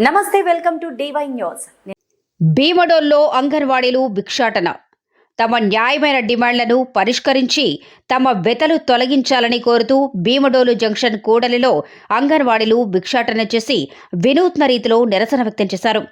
నమస్తే welcome to DY news. భీమడోల్లో అంగన్వాడీలు భిక్షాటన. తమ న్యాయమైన డిమాండ్లను పరిష్కరించి తమ వెతలు తొలగించాలని కోరుతూ భీమడోలు జంక్షన్ కూడలిలో అంగన్వాడీలు భిక్షాటన చేసి వినూత్న రీతిలో నిరసన వ్యక్తం చేశారు.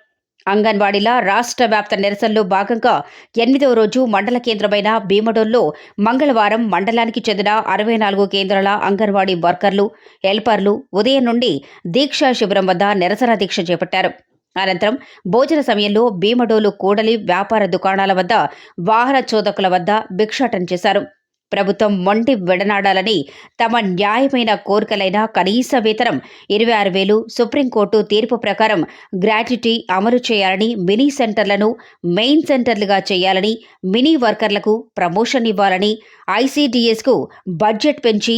అంగన్వాడీల రాష్ట్ర వ్యాప్త నిరసనలో భాగంగా ఎనిమిదవ రోజు మండల కేంద్రమైన భీమడోల్లో మంగళవారం మండలానికి చెందిన అరవై నాలుగు కేంద్రాల అంగన్వాడీ వర్కర్లు హెల్పర్లు ఉదయం నుండి దీక్షా శిబిరం వద్ద నిరసన దీక్ష చేపట్టారు. అనంతరం భోజన సమయంలో భీమడోలు కూడలి వ్యాపార దుకాణాల వద్ద వాహన చోదకుల వద్ద భిక్షాటన చేశారు. ప్రభుత్వం మొండి విడనాడాలని తమ న్యాయమైన కోరికలైన కనీస వేతనం ఇరవై ఆరు వేలు సుప్రీంకోర్టు తీర్పు ప్రకారం గ్రాట్యుటీ అమలు చేయాలని మినీ సెంటర్లను మెయిన్ సెంటర్లుగా చేయాలని మినీ వర్కర్లకు ప్రమోషన్ ఇవ్వాలని ఐసీడీఎస్కు బడ్జెట్ పెంచి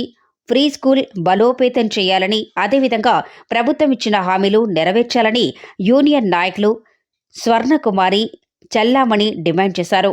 ఫ్రీ స్కూల్ బలోపేతం చేయాలని అదేవిధంగా ప్రభుత్వం ఇచ్చిన హామీలు నెరవేర్చాలని యూనియన్ నాయకులు స్వర్ణకుమారి చల్లామణి డిమాండ్ చేశారు.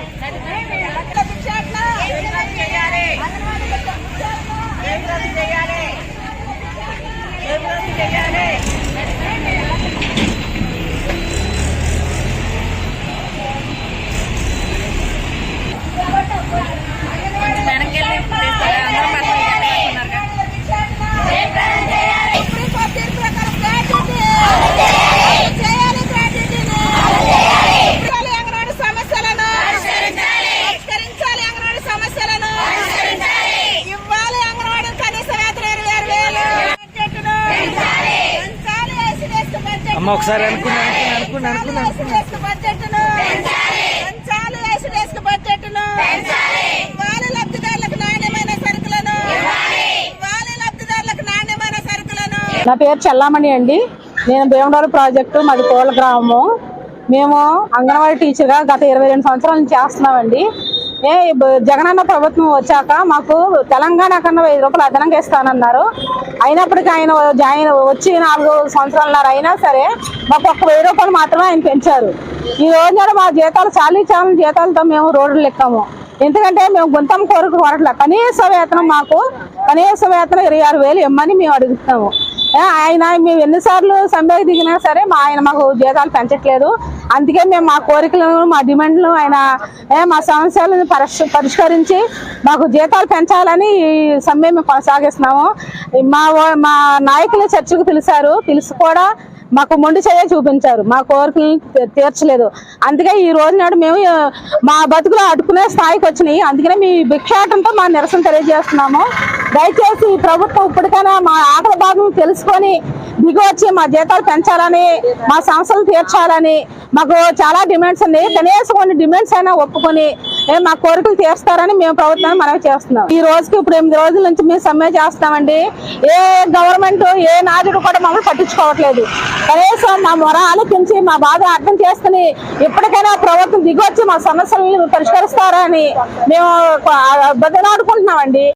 సుప్రీంకోర్టు తీర్పు ప్రకారం గ్రాట్యుటీ. చేయాలి గ్రాట్యుటీని. పరిష్కరించాలి అంగన్వాడీ సమస్యలను. పరిష్కరించాలి అంగన్వాడీ సమస్యలను. ఇవ్వాలి అంగన్వాడీ కనీస వేతనం ఇరవై ఆరు వేలు. బడ్జెట్ను. పెంచాలి ఐసీడీఎస్ బడ్జెట్ను. అమ్మ ఒకసారి అనుకున్నా అనుకున్నా అనుకున్నా నా పేరు చెల్లామణి అండి. నేను భీమవరం ప్రాజెక్టు మాది కోళ్ళ గ్రామము. మేము అంగన్వాడీ టీచర్గా గత ఇరవై రెండు సంవత్సరాల నుంచి చేస్తున్నామండి. ఏ జగనన్న ప్రభుత్వం వచ్చాక మాకు తెలంగాణ కన్నా వెయ్యి రూపాయలు అదనంగా ఇస్తానన్నారు. అయినప్పటికీ ఆయన జాయిన్ వచ్చి నాలుగు సంవత్సరాలన్నర అయినా సరే మాకు ఒక్క వెయ్యి రూపాయలు మాత్రమే ఆయన పెంచారు. ఈ రోజున మా జీతాలు చాలీ చాలని జీతాలతో మేము రోడ్లు ఎక్కాము ఎందుకంటే మేము గుంతం కోరుకు కొరట్ల కనీస వేతనం మాకు కనీస వేతనం ఇరవై ఆరు వేలు ఇమ్మని మేము అడుగుతున్నాము. ఆయన మేము ఎన్నిసార్లు సమ్మెకు దిగినా సరే మా ఆయన మాకు జీతాలు పెంచట్లేదు. అందుకే మేము మా కోరికలను మా డిమాండ్లు ఆయన ఏ, మా సమస్యలను పరిష్ పరిష్కరించి మాకు జీతాలు పెంచాలని ఈ సమ్మె మేము కొనసాగిస్తున్నాము. మా మా నాయకులు చర్చకు పిలిచారు. పిలిచి కూడా మాకు మొండి చేయ చూపించారు. మా కోరికలను తీర్చలేదు. అందుకే ఈ రోజు నాడు మేము మా బతుకులు అడుకునే స్థాయికి వచ్చినాయి. అందుకనే మీ భిక్షాటంతో మా నిరసన తెలియజేస్తున్నాము. దయచేసి ఈ ప్రభుత్వం ఇప్పటికైనా మా ఆటల భాగం తెలుసుకొని దిగి వచ్చి మా జీతాలు పెంచాలని మా సమస్యలు తీర్చాలని మాకు చాలా డిమాండ్స్ ఉన్నాయి. కనీసం కొన్ని డిమాండ్స్ అయినా ఒప్పుకొని మా కోరికలు తీరుస్తారని మేము ప్రభుత్వాన్ని మనవి చేస్తున్నాం. ఈ రోజుకి ఇప్పుడు ఎనిమిది రోజుల నుంచి మేము సమ్మె చేస్తామండి ఏ గవర్నమెంట్ ఏ నాయకుడు కూడా మమ్మల్ని పట్టించుకోవట్లేదు. కనీసం మా మొర ఆలోచించి మా బాధ అర్థం చేసుకుని ఇప్పటికైనా ప్రభుత్వం దిగొచ్చి మా సమస్యలను పరిష్కరిస్తారని మేము బతిలాడుకుంటున్నామండి